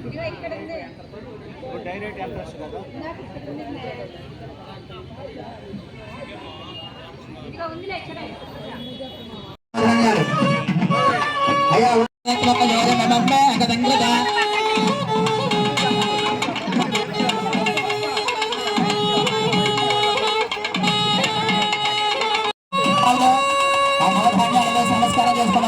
ఇదిగో ఇక్కడ ఉంది డైరెక్ట్ ఎంట్రన్స్ కదా నాకు ఇక్కడ ఉంది ఇదిగో ఉందిలే ఇక్కడ అయ్యా నమస్కారం చేసుకొని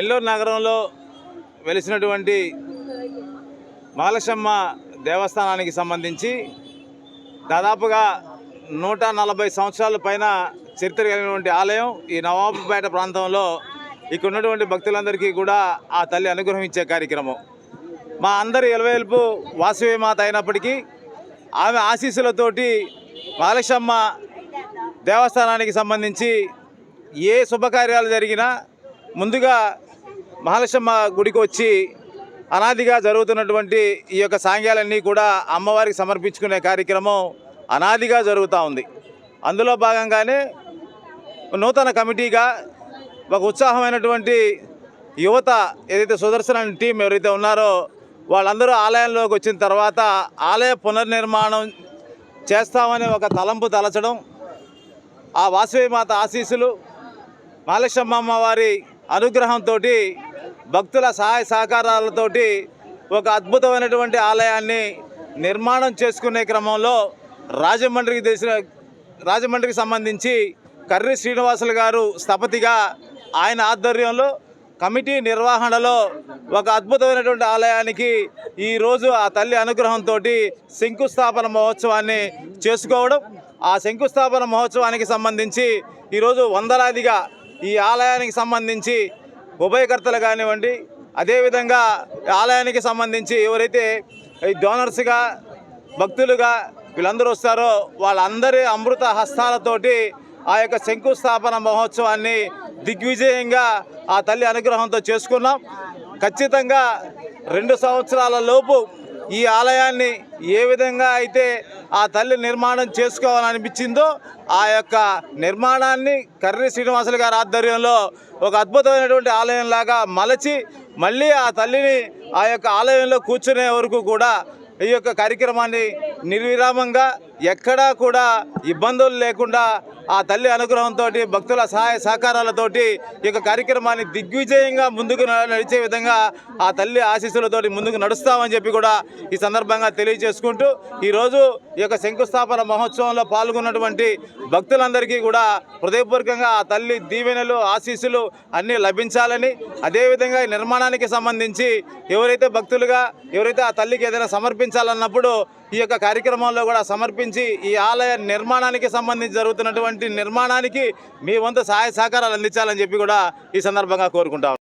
నెల్లూరు నగరంలో వెలిసినటువంటి మహాలక్ష్మ దేవస్థానానికి సంబంధించి దాదాపుగా నూట నలభై సంవత్సరాల పైన చరిత్ర కలిగినటువంటి ఆలయం ఈ నవాబుపేట ప్రాంతంలో ఇక్కడ ఉన్నటువంటి భక్తులందరికీ కూడా ఆ తల్లి అనుగ్రహం ఇచ్చే కార్యక్రమం. మా అందరి ఎలవేల్పు వాసవి మాత అయినప్పటికీ ఆమె ఆశీస్సులతోటి బాలశమ్మ దేవస్థానానికి సంబంధించి ఏ శుభకార్యాలు జరిగినా ముందుగా మహాలక్ష్మ గుడికి వచ్చి అనాదిగా జరుగుతున్నటువంటి ఈ యొక్క సాంగ్యాలన్నీ కూడా అమ్మవారికి సమర్పించుకునే కార్యక్రమం అనాదిగా జరుగుతూ ఉంది. అందులో భాగంగానే నూతన కమిటీగా ఒక ఉత్సాహమైనటువంటి యువత ఏదైతే సుదర్శన టీం ఎవరైతే ఉన్నారో వాళ్ళందరూ ఆలయంలోకి వచ్చిన తర్వాత ఆలయ పునర్నిర్మాణం చేస్తామనే ఒక తలంపు తలచడం ఆ వాసవి మాత ఆశీస్సులు మహాలక్ష్మ అమ్మవారి అనుగ్రహంతో భక్తుల సహాయ సహకారాలతోటి ఒక అద్భుతమైనటువంటి ఆలయాన్ని నిర్మాణం చేసుకునే క్రమంలో రాజమండ్రికి తెలిసిన రాజమండ్రికి సంబంధించి కర్రి శ్రీనివాసులు గారు స్థపతిగా ఆయన ఆధ్వర్యంలో కమిటీ నిర్వహణలో ఒక అద్భుతమైనటువంటి ఆలయానికి ఈరోజు ఆ తల్లి అనుగ్రహంతో శంకుస్థాపన మహోత్సవాన్ని చేసుకోవడం ఆ శంకుస్థాపన మహోత్సవానికి సంబంధించి ఈరోజు వందలాదిగా ఈ ఆలయానికి సంబంధించి ఉభయకర్తలు కానివ్వండి అదేవిధంగా ఆలయానికి సంబంధించి ఎవరైతే ఈ డోనర్స్గా భక్తులుగా వీళ్ళందరూ వస్తారో వాళ్ళందరి అమృత హస్తాలతోటి ఆ యొక్క శంకుస్థాపన మహోత్సవాన్ని దిగ్విజయంగా ఆ తల్లి అనుగ్రహంతో చేసుకున్నాం. ఖచ్చితంగా రెండు సంవత్సరాల లోపు ఈ ఆలయాన్ని ఏ విధంగా అయితే ఆ తల్లి నిర్మాణం చేసుకోవాలనిపించిందో ఆ యొక్క నిర్మాణాన్ని కర్రి శ్రీనివాసులు గారి ఆధ్వర్యంలో ఒక అద్భుతమైనటువంటి ఆలయంలాగా మలచి మళ్ళీ ఆ తల్లిని ఆ యొక్క ఆలయంలో కూర్చునే వరకు కూడా ఈ యొక్క కార్యక్రమాన్ని నిర్విరామంగా ఎక్కడా కూడా ఇబ్బందులు లేకుండా ఆ తల్లి అనుగ్రహంతో భక్తుల సహాయ సహకారాలతోటి ఈ యొక్క కార్యక్రమాన్ని దిగ్విజయంగా ముందుకు నడిచే విధంగా ఆ తల్లి ఆశీస్సులతోటి ముందుకు నడుస్తామని చెప్పి కూడా ఈ సందర్భంగా తెలియజేసుకుంటూ ఈరోజు ఈ యొక్క శంకుస్థాపన మహోత్సవంలో పాల్గొన్నటువంటి భక్తులందరికీ కూడా హృదయపూర్వకంగా ఆ తల్లి దీవెనలు ఆశీస్సులు అన్నీ లభించాలని అదేవిధంగా ఈ నిర్మాణానికి సంబంధించి ఎవరైతే భక్తులుగా ఎవరైతే ఆ తల్లికి ఏదైనా సమర్పించాలన్నప్పుడు ఈ యొక్క కార్యక్రమంలో కూడా సమర్పించి ఈ ఆలయ నిర్మాణానికి సంబంధించి జరుగుతున్నటువంటి నిర్మాణానికి మీ వంతు సహాయ సహకారాలు అందించాలని చెప్పి కూడా ఈ సందర్భంగా కోరుకుంటాం